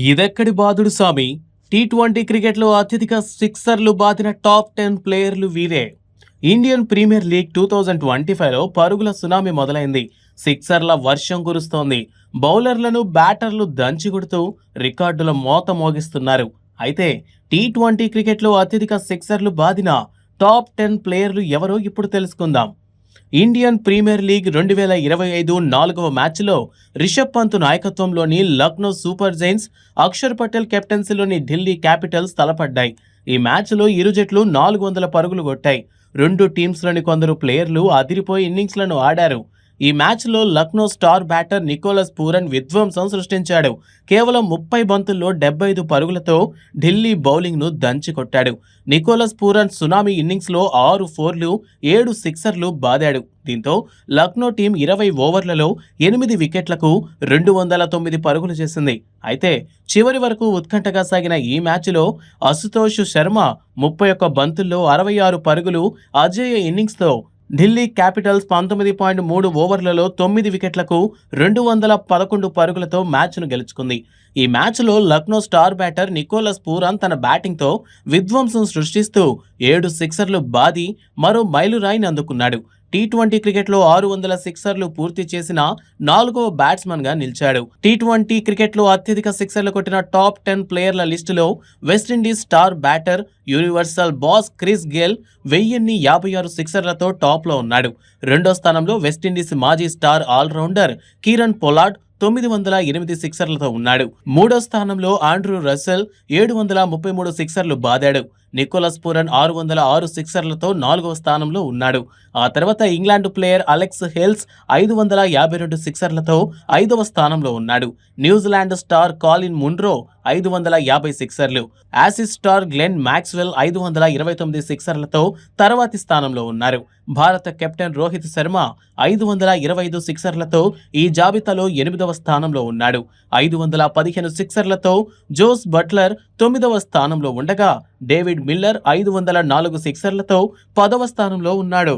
ఇదెక్కడి బాదుడు స్వామి? T twenty క్రికెట్లో అత్యధిక సిక్సర్లు బాదిన టాప్ టెన్ ప్లేయర్లు వీరే. Indian Premier League two thousand twenty ఫైవ్లో పరుగుల సునామీ మొదలైంది. సిక్సర్ల వర్షం కురుస్తోంది. బౌలర్లను బ్యాటర్లు దంచి కొడుతూ రికార్డుల మోత మోగిస్తున్నారు. అయితే టీ ట్వంటీ క్రికెట్లో అత్యధిక సిక్సర్లు బాదిన టాప్ టెన్ ప్లేయర్లు ఎవరో ఇప్పుడు తెలుసుకుందాం. ఇండియన్ ప్రీమియర్ లీగ్ రెండు వేల ఇరవై ఐదు నాలుగవ మ్యాచ్లో రిషబ్ పంత్ నాయకత్వంలోని లక్నో సూపర్ జైన్స్ అక్షర్ పటేల్ కెప్టెన్సీలోని ఢిల్లీ క్యాపిటల్స్ తలపడ్డాయి. ఈ మ్యాచ్లో ఇరు జట్లు నాలుగు వందల పరుగులు కొట్టాయి. రెండు టీమ్స్లోని కొందరు ప్లేయర్లు అదిరిపోయి ఇన్నింగ్స్లను ఆడారు. ఈ మ్యాచ్లో Lucknow star batter Nicholas Pooran విధ్వంసం సృష్టించాడు. కేవలం ముప్పై బంతుల్లో డెబ్బై ఐదు పరుగులతో ఢిల్లీ బౌలింగ్ను దంచి కొట్టాడు నికోలస్ పూరన్ సునామీ ఇన్నింగ్స్లో ఆరు ఫోర్లు ఏడు సిక్సర్లు బాదాడు. దీంతో లక్నో టీం ఇరవై ఓవర్లలో ఎనిమిది వికెట్లకు రెండు వందల తొమ్మిది పరుగులు చేసింది. అయితే చివరి వరకు ఉత్కంఠగా సాగిన ఈ మ్యాచ్లో అశుతోష్ శర్మ ముప్పై ఒక్క బంతుల్లో అరవై ఆరు పరుగులు అజేయ ఇన్నింగ్స్తో ఢిల్లీ క్యాపిటల్స్ పంతొమ్మిది పాయింట్ మూడు ఓవర్లలో తొమ్మిది వికెట్లకు రెండు వందల పదకొండు పరుగులతో మ్యాచ్ను గెలుచుకుంది. ఈ మ్యాచ్లో Lucknow star batter Nicholas Pooran తన బ్యాటింగ్తో విధ్వంసం సృష్టిస్తూ ఏడు సిక్సర్లు బాది మరో మైలురాయిని అందుకున్నాడు. టీ ట్వంటీ క్రికెట్లో ఆరు వందల సిక్సర్లు పూర్తి చేసిన నాలుగో బ్యాట్స్మన్గా నిలిచాడు. టీ ట్వంటీ క్రికెట్లో అత్యధిక సిక్సర్లు కొట్టిన టాప్ టెన్ ప్లేయర్ల లిస్టులో West Indies star batter universal boss Chris Gayle వెయ్యిన్ని యాభై ఆరు సిక్సర్లతో టాప్లో ఉన్నాడు. రెండో స్థానంలో వెస్టిండీస్ మాజీ స్టార్ ఆల్రౌండర్ కిరణ్ పొలాడ్ తొమ్మిది వందల ఎనిమిది సిక్సర్లతో ఉన్నాడు. మూడో స్థానంలో ఆండ్రూ రసెల్ ఏడు వందల ముప్పై మూడు సిక్సర్లు బాదాడు. నికోలస్ పూరన్ ఆరు వందల ఆరు సిక్సర్లతో నాలుగవ స్థానంలో ఉన్నాడు. ఆ తర్వాత ఇంగ్లాండ్ ప్లేయర్ అలెక్స్ హెల్స్ ఐదు వందల యాభై రెండు సిక్సర్లతో ఐదవ స్థానంలో ఉన్నాడు. న్యూజిలాండ్ స్టార్ కాలిన్ మున్రో ఐదు వందల యాభై సిక్సర్లు. యాసిస్ స్టార్ గ్లెన్ మ్యాక్స్వెల్ ఐదు వందల ఇరవై తొమ్మిది సిక్సర్లతో తర్వాతి స్థానంలో ఉన్నారు. భారత కెప్టెన్ రోహిత్ శర్మ ఐదు వందల ఇరవై ఐదు సిక్సర్లతో ఈ జాబితాలో ఎనిమిదవ స్థానంలో ఉన్నాడు. ఐదు వందల పదిహేను సిక్సర్లతో జోస్ బట్లర్ తొమ్మిదవ స్థానంలో ఉండగా డేవిడ్ మిల్లర్ ఐదు వందల నాలుగు సిక్సర్లతో పదవ స్థానంలో ఉన్నాడు.